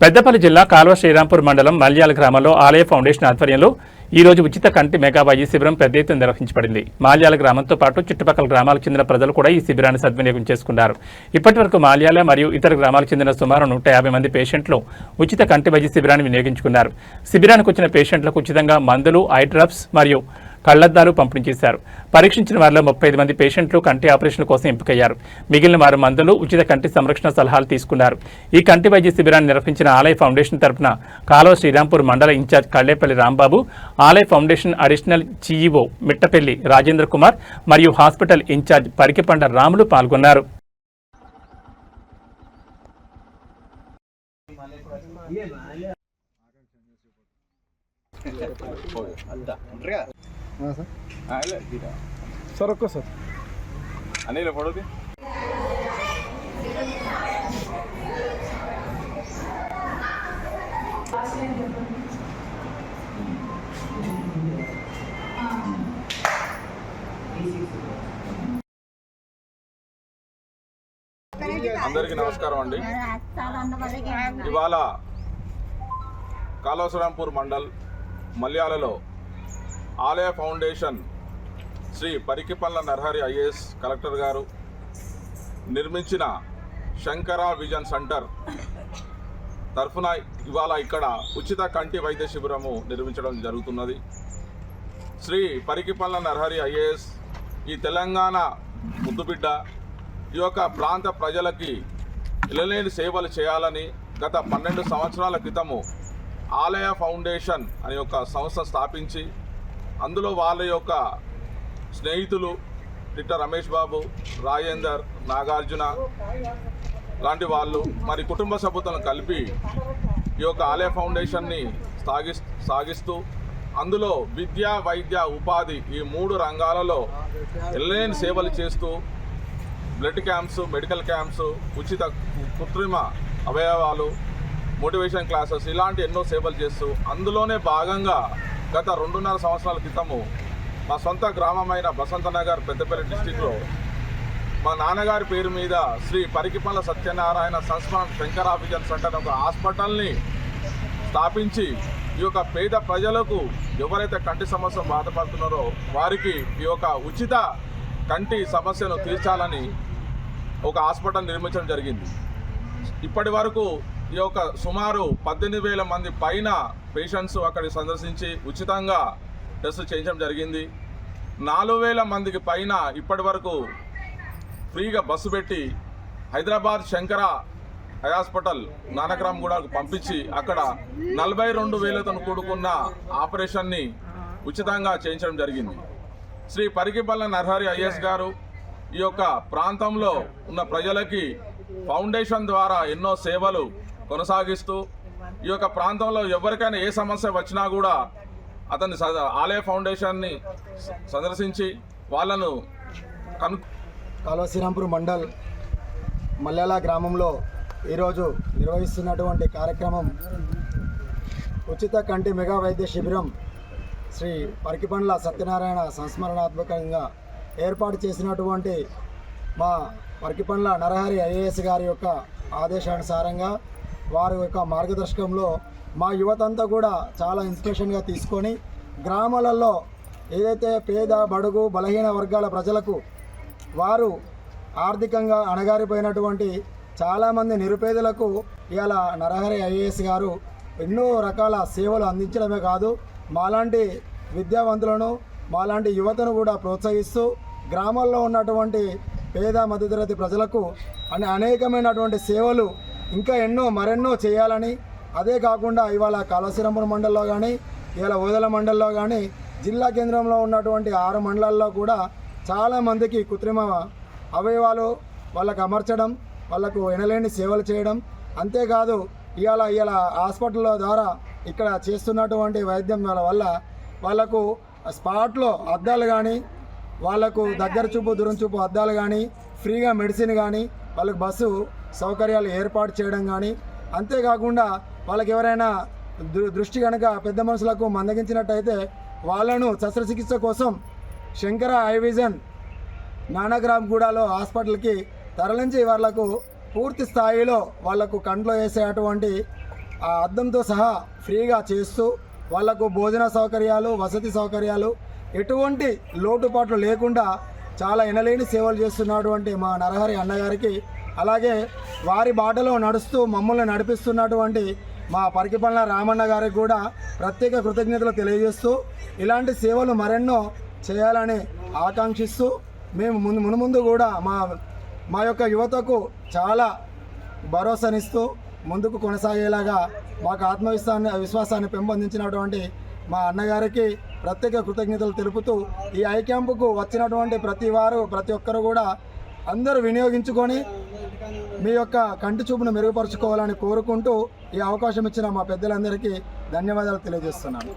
పెద్దపల్లి జిల్లా కాల్వ శ్రీరాంపూర్ మండలం మల్యాల గ్రామంలో ఆలయ ఫౌండేషన్ ఆధ్వర్యంలో ఈ రోజు ఉచిత కంటి మెగాబాయి శిబిరం పెద్ద ఎత్తున నిర్వహించబడింది. మాల్యాల గ్రామంతో పాటు చుట్టుపక్కల గ్రామాలకు చెందిన ప్రజలు కూడా ఈ శిబిరాన్ని సద్వినియోగం చేసుకున్నారు. ఇప్పటి వరకు మాల్యాల మరియు ఇతర గ్రామాలకు చెందిన సుమారు నూట యాభై మంది పేషెంట్లు ఉచిత కంటి వైద్య శిబిరాన్ని వినియోగించుకున్నారు. శిబిరానికి వచ్చిన పేషెంట్లకు ఉచితంగా మందులు ఐ డ్రాప్స్ మరియు కళ్ళద్దాలు పంపిణీ చేశారు పరీక్షించిన వారిలో ముప్పై ఐదు మంది పేషెంట్లు కంటి ఆపరేషన్ కోసం ఎంపికయ్యారు. మిగిలిన వారు మందులు ఉచిత కంటి సంరక్షణ సలహాలు తీసుకున్నారు. ఈ కంటి వైద్య శిబిరాన్ని నిర్వహించిన ఆలయ ఫౌండేషన్ తరపున కాలువ శ్రీరాంపూర్ మండల in-charge Kallepalli Rambabu Alaya foundation additional CEO Mittapalli Rajendra Kumar మరియు హాస్పిటల్ ఇన్ఛార్జ్ పరికిపండ రాములు పాల్గొన్నారు. సార్. ఒక్క సార్. అనిలే పడుతుంది అందరికీ నమస్కారం అండి. ఇవాళ కాళేశ్వరంపూర్ mandal మల్యాలలో Alaya foundation Shri Parikipalla Narahari IAS collector గారు నిర్మించిన శంకర విజన్ సెంటర్ తరఫున ఇవాళ ఇక్కడ ఉచిత కంటి వైద్య శిబిరము నిర్మించడం జరుగుతున్నది. శ్రీ పరికిపల్ల నరహరి ఐఏఎస్ ఈ తెలంగాణ ముద్దుబిడ్డ ఈ యొక్క ప్రాంత ప్రజలకి ఇలలేని సేవలు చేయాలని గత పన్నెండు సంవత్సరాల క్రితము ఆలయ ఫౌండేషన్ అనే ఒక సంస్థ స్థాపించి అందులో వాళ్ళ యొక్క స్నేహితులు తిట్ట రమేష్ బాబు రాజేందర్ నాగార్జున లాంటి వాళ్ళు మరి కుటుంబ సభ్యులను కలిపి ఈ యొక్క ఆలయ ఫౌండేషన్ని సాగి సాగిస్తూ అందులో విద్య వైద్య ఉపాధి ఈ మూడు రంగాలలో ఎల్లైన సేవలు చేస్తూ బ్లడ్ క్యాంప్స్ మెడికల్ క్యాంప్స్ ఉచిత కృత్రిమ అవయవాలు మోటివేషన్ క్లాసెస్ ఇలాంటి ఎన్నో సేవలు చేస్తూ అందులోనే భాగంగా గత రెండున్నర సంవత్సరాల క్రితము మా సొంత గ్రామమైన బసంతనగర్ పెద్దపల్లి డిస్టిక్లో మా నాన్నగారి పేరు మీద శ్రీ పరికిపల్ల సత్యనారాయణ సంస్మరణ శంకరాభిజన్ సెంటర్ ఒక హాస్పిటల్ని స్థాపించి ఈ యొక్క పేద ప్రజలకు ఎవరైతే కంటి సమస్య బాధపడుతున్నారో వారికి ఈ యొక్క ఉచిత కంటి సమస్యను తీర్చాలని ఒక హాస్పిటల్ నిర్మించడం జరిగింది. ఇప్పటి వరకు ఈ యొక్క సుమారు పద్దెనిమిది వేల మంది పైన పేషెంట్స్ అక్కడికి సందర్శించి ఉచితంగా టెస్ట్ చేయించడం జరిగింది. నాలుగు వేల మందికి పైన ఇప్పటి వరకు ఫ్రీగా బస్సు పెట్టి హైదరాబాద్ శంకర హై హాస్పిటల్ నానక్రామ్ కూడా పంపించి అక్కడ నలభై రెండు వేలతో కూడుకున్న ఆపరేషన్ని ఉచితంగా చేయించడం జరిగింది. శ్రీ పరికిపల్ల నరహరి ఐఎస్ గారు ఈ యొక్క ప్రాంతంలో ఉన్న ప్రజలకి ఫౌండేషన్ ద్వారా ఎన్నో సేవలు కొనసాగిస్తూ ఈ యొక్క ప్రాంతంలో ఎవరికైనా ఏ సమస్య వచ్చినా కూడా అతన్ని ఆలయ ఫౌండేషన్ని సందర్శించి వాళ్ళను కను కాలువ మండల్ మల్లెల గ్రామంలో ఈరోజు నిర్వహిస్తున్నటువంటి కార్యక్రమం ఉచిత కంటి మెగా వైద్య శిబిరం శ్రీ పరికిపండ్ల సత్యనారాయణ సంస్మరణాత్మకంగా ఏర్పాటు చేసినటువంటి మా పరికిపండ్ల నరహరి ఐఏఎస్ గారి యొక్క ఆదేశానుసారంగా వారి యొక్క మార్గదర్శకంలో మా యువతంతా కూడా చాలా ఇన్స్పిరేషన్గా తీసుకొని గ్రామాలలో ఏదైతే పేద బడుగు బలహీన వర్గాల ప్రజలకు వారు ఆర్థికంగా అణగారిపోయినటువంటి చాలామంది నిరుపేదలకు ఇవాళ నరహరి ఐఏఎస్ గారు ఎన్నో రకాల సేవలు అందించడమే కాదు మాలాంటి విద్యావంతులను మాలాంటి యువతను కూడా ప్రోత్సహిస్తూ గ్రామాల్లో ఉన్నటువంటి పేద మధ్యతరగతి ప్రజలకు అనేకమైనటువంటి సేవలు ఇంకా ఎన్నో మరెన్నో చేయాలని. అదే కాకుండా ఇవాళ కాళశ్రీరంపురం మండలంలో కానీ ఇవాళ ఓదల మండలంలో కానీ జిల్లా కేంద్రంలో ఉన్నటువంటి ఆరు మండలాల్లో కూడా చాలామందికి కృత్రిమ అవయవాలు వాళ్ళకు అమర్చడం వాళ్ళకు ఎనలేని సేవలు చేయడం. అంతేకాదు ఇవాళ ఇవాళ హాస్పిటల్ ద్వారా ఇక్కడ చేస్తున్నటువంటి వైద్యం వల్ల- వల్ల వాళ్ళకు స్పాట్లో అద్దాలు కానీ వాళ్ళకు దగ్గర చూపు దూరం చూపు అద్దాలు కానీ ఫ్రీగా మెడిసిన్ కానీ వాళ్ళకు బస్సు సౌకర్యాలు ఏర్పాటు చేయడం కానీ అంతేకాకుండా వాళ్ళకి ఎవరైనా దృ- దృష్టి కనుక పెద్ద మనుషులకు మందగించినట్టయితే వాళ్ళను శస్త్రచికిత్స కోసం శంకర ఐవిజన్ విజన్ నానగ్రామ్ గూడలో హాస్పిటల్కి తరలించి వాళ్ళకు పూర్తి స్థాయిలో వాళ్ళకు కంట్లో వేసే అటువంటి ఆ అద్దంతో సహా ఫ్రీగా చేస్తూ వాళ్ళకు భోజన సౌకర్యాలు వసతి సౌకర్యాలు ఎటువంటి లోటుపాట్లు లేకుండా చాలా ఎనలేని సేవలు చేస్తున్నటువంటి మా నరహరి అన్నగారికి అలాగే వారి బాటలో నడుస్తూ మమ్మల్ని నడిపిస్తున్నటువంటి మా పరికిపల్ల రామన్న గారికి కూడా ప్రత్యేక కృతజ్ఞతలు తెలియజేస్తూ ఇలాంటి సేవలు మరెన్నో చేయాలని ఆకాంక్షిస్తూ మేము ముందు మునుముందు కూడా మా మా యొక్క యువతకు చాలా భరోసానిస్తూ ముందుకు కొనసాగేలాగా మాకు ఆత్మవిశ్వాసాన్ని విశ్వాసాన్ని పెంపొందించినటువంటి మా అన్నగారికి ప్రత్యేక కృతజ్ఞతలు తెలుపుతూ ఈ ఐ క్యాంపుకు వచ్చినటువంటి ప్రతి వారు ప్రతి ఒక్కరు కూడా అందరూ వినియోగించుకొని మీ యొక్క కంటి చూపును మెరుగుపరుచుకోవాలని కోరుకుంటూ ఈ అవకాశం ఇచ్చిన మా పెద్దలందరికీ ధన్యవాదాలు తెలియజేస్తున్నాను.